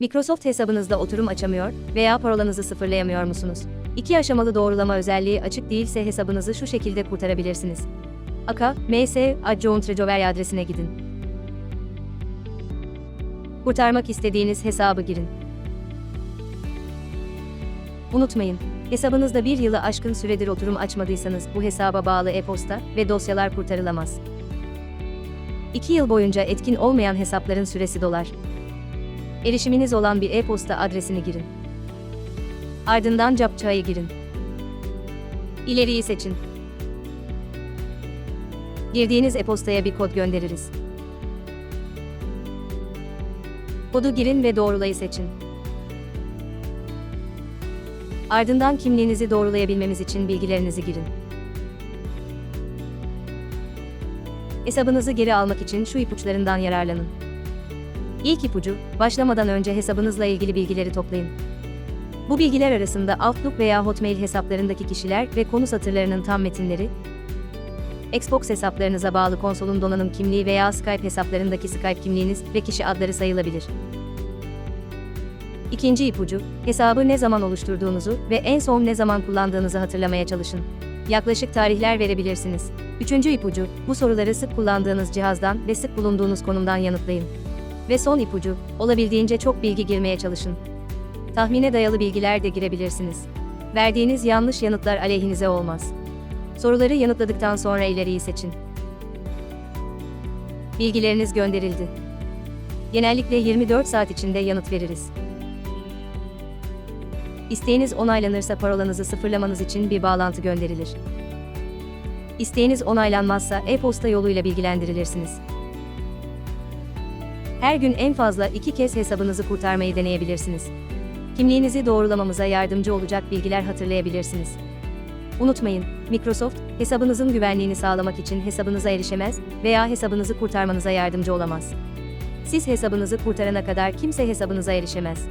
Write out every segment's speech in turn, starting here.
Microsoft hesabınızda oturum açamıyor veya parolanızı sıfırlayamıyor musunuz? İki aşamalı doğrulama özelliği açık değilse hesabınızı şu şekilde kurtarabilirsiniz. Aka, MS, Adjoint Rejover adresine gidin. Kurtarmak istediğiniz hesabı girin. Unutmayın, hesabınızda bir yılı aşkın süredir oturum açmadıysanız bu hesaba bağlı e-posta ve dosyalar kurtarılamaz. 2 yıl boyunca etkin olmayan hesapların süresi dolar. Erişiminiz olan bir e-posta adresini girin. Ardından capçayı girin. İleriyi seçin. Girdiğiniz e-postaya bir kod göndeririz. Kodu girin ve doğrulayı seçin. Ardından kimliğinizi doğrulayabilmemiz için bilgilerinizi girin. Hesabınızı geri almak için şu ipuçlarından yararlanın. İlk ipucu, başlamadan önce hesabınızla ilgili bilgileri toplayın. Bu bilgiler arasında Outlook veya Hotmail hesaplarındaki kişiler ve konu satırlarının tam metinleri, Xbox hesaplarınıza bağlı konsolun donanım kimliği veya Skype hesaplarındaki Skype kimliğiniz ve kişi adları sayılabilir. İkinci ipucu, hesabı ne zaman oluşturduğunuzu ve en son ne zaman kullandığınızı hatırlamaya çalışın. Yaklaşık tarihler verebilirsiniz. Üçüncü ipucu, bu soruları sık kullandığınız cihazdan ve sık bulunduğunuz konumdan yanıtlayın. Ve son ipucu, olabildiğince çok bilgi girmeye çalışın. Tahmine dayalı bilgiler de girebilirsiniz. Verdiğiniz yanlış yanıtlar aleyhinize olmaz. Soruları yanıtladıktan sonra ileriyi seçin. Bilgileriniz gönderildi. Genellikle 24 saat içinde yanıt veririz. İsteğiniz onaylanırsa parolanızı sıfırlamanız için bir bağlantı gönderilir. İsteğiniz onaylanmazsa e-posta yoluyla bilgilendirilirsiniz. Her gün en fazla iki kez hesabınızı kurtarmayı deneyebilirsiniz. Kimliğinizi doğrulamamıza yardımcı olacak bilgiler hatırlayabilirsiniz. Unutmayın, Microsoft, hesabınızın güvenliğini sağlamak için hesabınıza erişemez veya hesabınızı kurtarmanıza yardımcı olamaz. Siz hesabınızı kurtarana kadar kimse hesabınıza erişemez.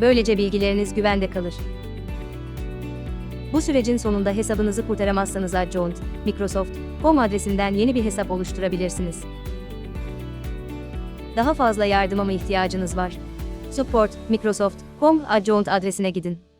Böylece bilgileriniz güvende kalır. Bu sürecin sonunda hesabınızı kurtaramazsanız Adjoint, Microsoft.com adresinden yeni bir hesap oluşturabilirsiniz. Daha fazla yardıma mı ihtiyacınız var? Support, Microsoft.com Adjoint adresine gidin.